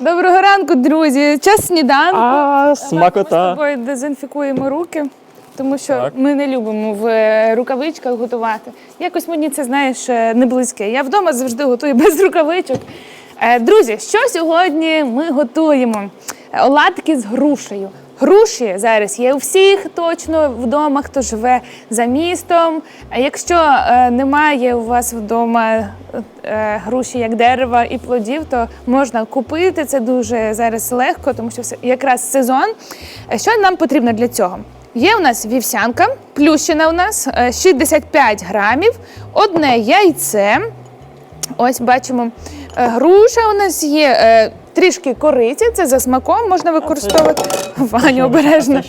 Доброго ранку, друзі. Час сніданку. А, Ми з смакота. тобою дезінфікуємо руки, тому що Так. ми не любимо в е, рукавичках готувати. Якось мені це знаєш е, не близьке. Я вдома завжди готую без рукавичок. Е, Друзі, що сьогодні ми готуємо? Е, Оладки з грушею. Груші зараз є у всіх точно вдома, хто живе за містом. А якщо е, немає у вас вдома е, груші як дерева і плодів, то можна купити. Це дуже зараз легко, тому що якраз сезон. Е, Що нам потрібно для цього? Є у нас вівсянка, плющина у нас е, 65 грамів, одне яйце. Ось бачимо, е, груша у нас є. Трішки кориці, це за смаком можна використовувати. Ваню обережно.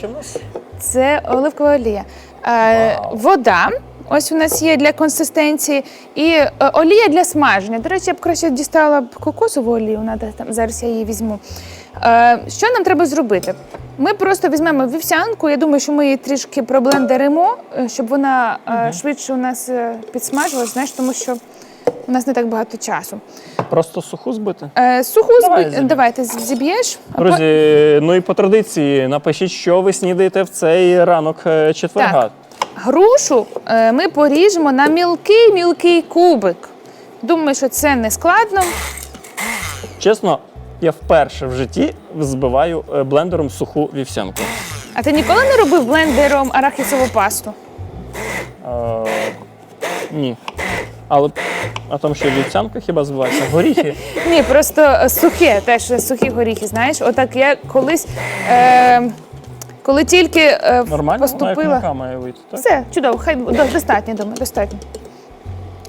Це оливкова олія. Е, вода. Ось у нас є для консистенції. І е, олія для смаження. До речі, я б краще дістала б кокосову олію. Надо там зараз я її візьму. Е, що нам треба зробити? Ми просто візьмемо вівсянку. Я думаю, що ми її трішки проблендеримо, е, щоб вона е, швидше у нас е, підсмажилась, знаєш, тому що у нас не так багато часу. Просто суху збити. Е, суху Давай, збі... зіб'ю. давайте зіб'єш. а по- Друзі, ну і по традиції, напишіть, що ви снідаєте в цей ранок е, четверга. Так. Грушу е, ми поріжемо на мілкий-мілкий кубик. Думаю, що це не складно. Чесно, я вперше в житті збиваю е, блендером суху вівсянку. А ти ніколи не робив блендером арахісову пасту? Е, ні. Але а там що вівсянка хіба збивається? Горіхи. Ні, просто сухе, теж сухі горіхи, знаєш. Отак я колись, е, коли тільки е, Нормально? Вона як поступила. мука має вийти, так? Все, чудово, хай до- достатньо, думаю, достатньо.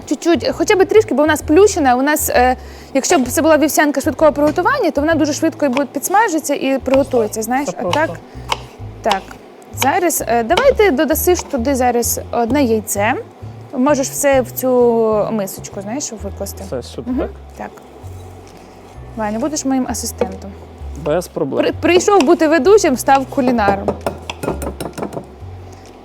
Чуть-чуть, хоча б трішки, бо у нас плющена. У нас, е, якщо б це була вівсянка швидкого приготування, то вона дуже швидко і буде підсмажиться і приготується. Знаєш, Це а просто. так, так. Зараз е, давай ти додасиш туди зараз одне яйце. Можеш все в цю мисочку, знаєш, викласти. Все сюди, Мгм. так? Так. Ваня, будеш моїм асистентом. Без проблем. При, прийшов бути ведучим, став кулінаром.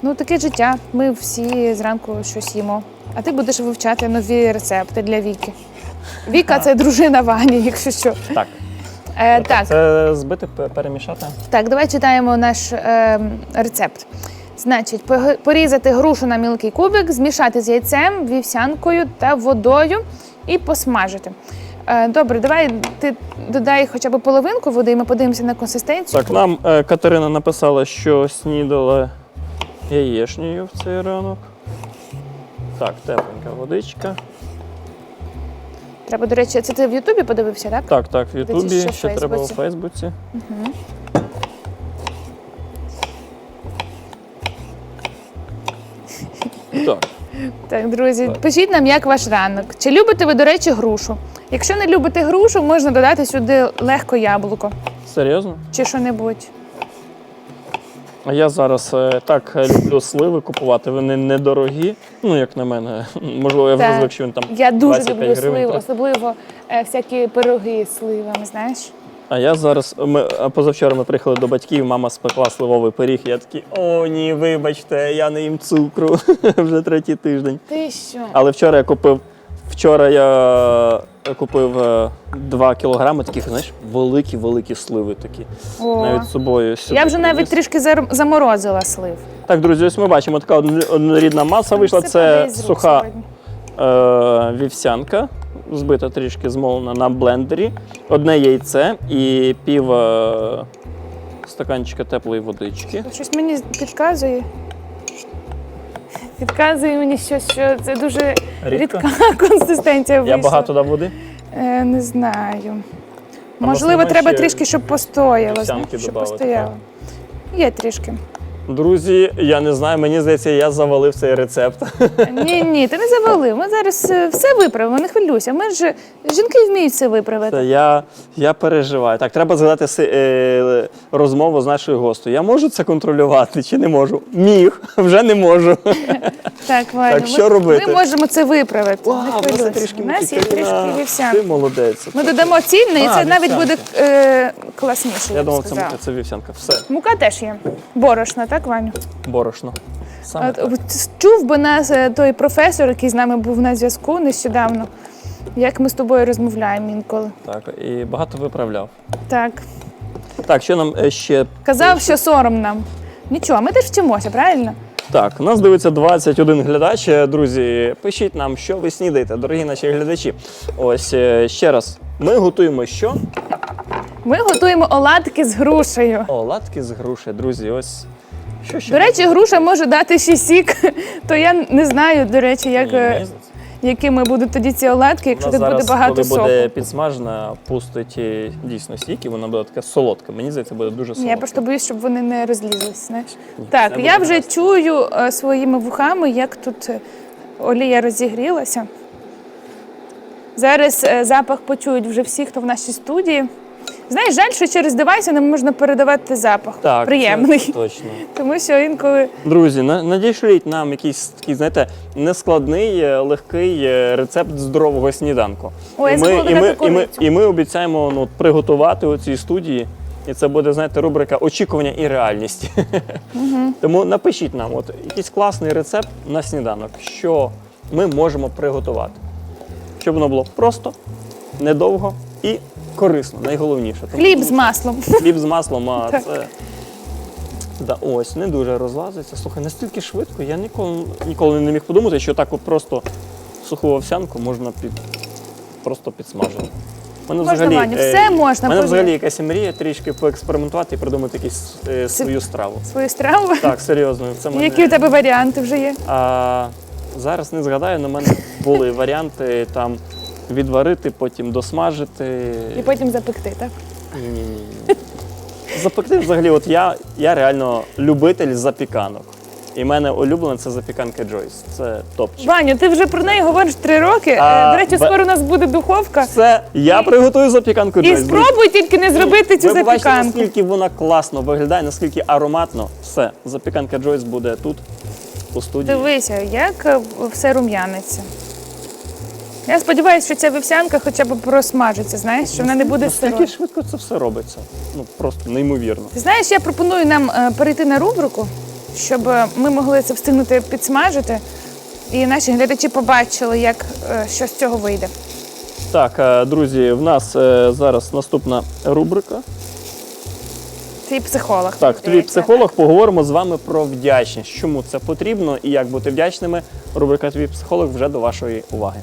Ну, таке життя. Ми всі зранку щось їмо. А ти будеш вивчати нові рецепти для Віки. Віка це дружина Вані, якщо що. Так. Е, так, Це збити, пе- перемішати. так, давай читаємо наш е, рецепт. Значить, порізати грушу на мілкий кубик, змішати з яйцем, вівсянкою та водою і посмажити. Е, добре, давай ти додай хоча б половинку води, і ми подивимося на консистенцію. Так, нам е, Катерина написала, що снідала яєшнею в цей ранок. Так, тепленька водичка. Треба, до речі, це ти в Ютубі подивився, так? Так, так, в Ютубі, в ще треба у Фейсбуці. Фейсбуці. Так, Так, друзі, Так. пишіть нам, як ваш ранок. Чи любите ви, до речі, грушу? Якщо не любите грушу, можна додати сюди легко яблуко серйозно? чи що-небудь. А я зараз е, так е, люблю сливи купувати, вони недорогі. Ну, як на мене. Можливо, я вже Так. звик, що він там. Я дуже 25 люблю гривень, сливу, так. особливо е, всякі пироги з сливами, знаєш? А я зараз. Ми а позавчора ми приїхали до батьків, мама спекла сливовий пиріг. Я такий, о, ні, вибачте, я не їм цукру вже третій тиждень. Ти що? Але вчора я купив. Вчора я купив 2 кілограми таких, знаєш, великі-великі сливи такі. О. Навіть з собою сюди Я вже навіть приніс. трішки зар- заморозила слив. Так, друзі, ось ми бачимо, така одно- однорідна маса вийшла. Це рук суха сьогодні. е, вівсянка, збита трішки змолена на блендері, одне яйце і пів е, стаканчика теплої водички. Щось мені підказує. Підказує мені щось, що це дуже Рідко? рідка консистенція вийшла. Я багато дав води. Е, не знаю. А Можливо, можливо, треба ще трішки, щоб постояло. щоб добавити, постояло. Є трішки. Друзі, я не знаю, мені здається, я завалив цей рецепт. Ні, ні, ти не завалив. Ми зараз е, все виправимо, не хвилюйся. Ми ж жінки вміють все виправити. Я, я переживаю. Так, треба згадати си- е, розмову з нашою гостею. Я можу це контролювати чи не можу? Міг, вже не можу. Так, Ваня, Так, ми- що робити? Ми можемо це виправити. Вау, не в нас є хвилюйся. трішки У нас є Катерина, трішки Ти вівсянки. молодець. Ми додамо цільне, і А, це навіть вівсянки. буде е, класніше. Я б думав, це, це вівсянка. Все, Мука теж є. Борошна, так, Ваню? борошно. Саме От, так. от Чув би нас е, той професор, який з нами був на зв'язку нещодавно. як ми з тобою розмовляємо інколи. Так, і багато виправляв. Так. Так, що нам е, ще Казав, що сором нам. Нічого, ми теж вчимося, правильно? Так, нас дивиться 21 глядач. Е, Друзі, пишіть нам, що ви снідаєте, дорогі наші глядачі. Ось е, ще раз. Ми готуємо що? Ми готуємо оладки з грушею. Оладки з груші, друзі. Ось що ще. До речі, груша може дати ще сік, то я не знаю, до речі, як, Ні. Якими будуть тоді ці оладки, якщо тут буде багато коли соку. буде підсмажена, пустить е, дійсно сік, і вона буде така солодка. Мені здається, буде дуже солодка. я просто боюсь, щоб вони не розлізлись. Знаєш? Так, я вже гаразд. чую е, своїми вухами, як тут е, олія розігрілася. Зараз е, запах почують вже всі, хто в нашій студії. Знаєш, жаль, що через девайси не можна передавати запах. так, Приємний. Це точно. Тому що інколи Друзі, на- надішліть нам якийсь такий, знаєте, нескладний, е, легкий е, рецепт здорового сніданку. Ой, і, ми, і, ми, і, ми, і ми обіцяємо ну, приготувати у цій студії. І це буде, знаєте, рубрика очікування і реальність. Тому напишіть нам от, якийсь класний рецепт на сніданок, що ми можемо приготувати. Щоб воно було просто, недовго і корисно, найголовніше. Тому хліб з маслом. Хліб з маслом, а Так. це. Да, ось, не дуже розлазиться. Слухай, настільки швидко, я ніколи, ніколи не міг подумати, що так от просто суху овсянку можна під, просто підсмажити. У Мене Можна, Ваню, е, все можна, У мене повір. взагалі якась мрія трішки поекспериментувати і придумати якусь е, свою страву. Свою страву. Так, серйозно. Це мене... Які у тебе варіанти вже є? А, зараз не згадаю, але в мене були варіанти там відварити, потім досмажити. І потім запекти, так? Ні-ні-ні. Запекти взагалі, от я, я реально любитель запіканок. І в мене улюблена це запіканка Джойс. Це топчик. Ваню, ти вже про неї говориш три роки. А, Е, До речі, бе- скоро у нас буде духовка. Це я приготую запіканку І Джойс. спробуй тільки не зробити цю Ви побачите, запіканку. наскільки вона класно виглядає, наскільки ароматно. Все, запіканка Джойс буде тут, у студії. Дивися, як е, все рум'яниться. Я сподіваюся, що ця вівсянка хоча б просмажиться, знаєш, що вона не буде Наскільки сирою. швидко це все робиться. Ну просто неймовірно. Ти знаєш, я пропоную нам е, перейти на рубрику, щоб е, ми могли це встигнути підсмажити, і наші глядачі побачили, як е, що з цього вийде. Так, е, друзі, в нас е, зараз наступна рубрика. Твій психолог. Так, твій здається. психолог, поговоримо з вами про вдячність. Чому це потрібно і як бути вдячними. Рубрика Твій психолог вже до вашої уваги.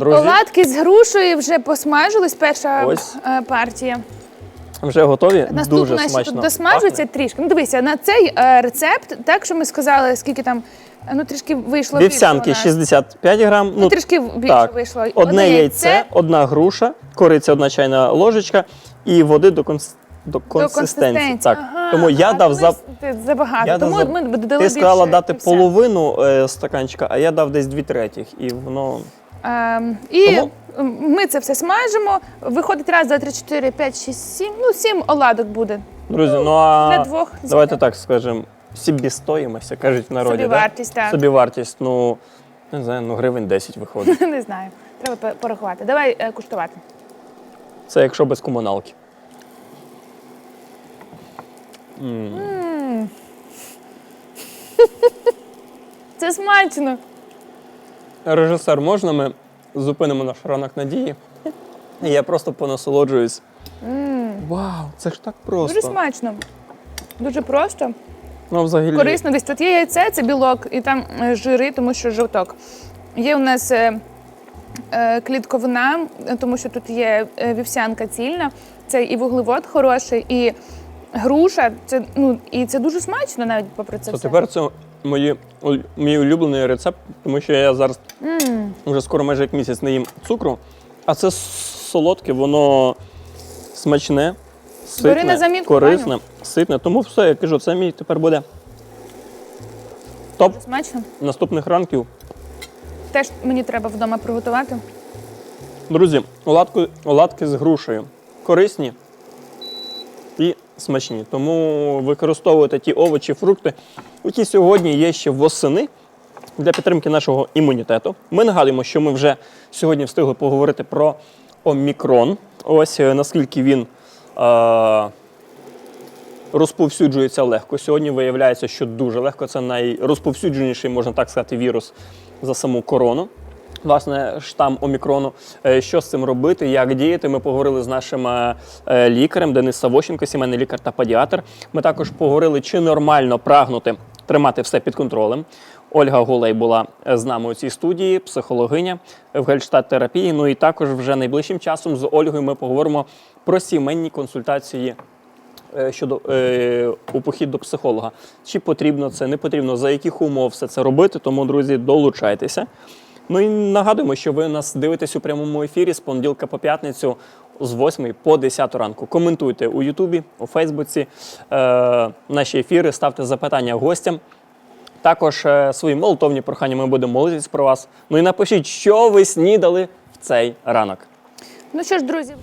Друзі, Оладки з грушею вже посмажились, перша Ось. е, партія. вже готові. Наступна Дуже ще смачно. тут досмажується пахне. трішки. Ну дивися, на цей е, рецепт, так що ми сказали, скільки там, е, ну трішки вийшло. більше Вівсянки нас. 65 грам. Ну, трішки більше так. вийшло. Одне яйце, одна груша, кориця, одна чайна ложечка і води до, конс... до до консистенції. Так. Ага, Тому я а дав дивись, за ти забагато. Я Тому дав за- ми додали Ти сказала більше дати вівсянки. половину е, стаканчика, а я дав десь дві третіх. І воно. Ем, і Тому- ми це все смажимо. Виходить раз, два, три, чотири, п'ять, шість, сім. Ну, сім оладок буде. Друзі, ну а для двох давайте так скажемо. Собістоїмося, кажуть в народі. Собівартість, так. Собівартість, ну, не знаю, ну гривень 10 виходить. Не знаю. Треба пе- порахувати. Давай е, куштувати. Це якщо без комуналки. Це смачно. Режисер, можна ми зупинимо наш ранок надії? І я просто понасолоджуюсь. Вау, це ж так просто. Дуже смачно. Дуже просто. Ну, взагалі. Корисно, десь тут є яйце, це білок, і там е, жири, тому що жовток. Є у нас е, е, клітковина, е, тому що тут є е, вівсянка цільна, це і вуглевод хороший, і груша. Це, ну, і це дуже смачно навіть попри це То все. тепер це мої, мій улюблений рецепт, тому що я зараз М, вже скоро майже як місяць не їм цукру. А це солодке, воно смачне, ситне, замітку, корисне, ситне. Тому все, я кажу, це мій тепер буде топ Смачно. наступних ранків. Теж мені треба вдома приготувати. Друзі, оладки, оладки з грушею. Корисні і смачні. Тому використовуйте ті овочі, фрукти, які сьогодні є ще восени для підтримки нашого імунітету. Ми нагадуємо, що ми вже сьогодні встигли поговорити про омікрон. Ось е, наскільки він е, розповсюджується легко. Сьогодні виявляється, що дуже легко. Це найрозповсюдженіший, можна так сказати, вірус за саму корону. Власне, штам Омікрону. Е, Що з цим робити, як діяти? Ми поговорили з нашим е, лікарем Денис Савощенко, сімейний лікар та педіатр. Ми також поговорили, чи нормально прагнути тримати все під контролем. Ольга Гулей була з нами у цій студії, психологиня в гельштадт-терапії. Ну і також вже найближчим часом з Ольгою ми поговоримо про сімейні консультації е, щодо е, у похід до психолога. Чи потрібно це, не потрібно, за яких умов все це робити. Тому, друзі, долучайтеся. Ну і нагадуємо, що ви нас дивитесь у прямому ефірі з понеділка по п'ятницю з 8 по 10 ранку. Коментуйте у Ютубі, у Фейсбуці е, наші ефіри, ставте запитання гостям. Також е, свої молотовні прохання ми будемо молитись про вас. Ну і напишіть, що ви снідали в цей ранок. Ну що ж, друзі,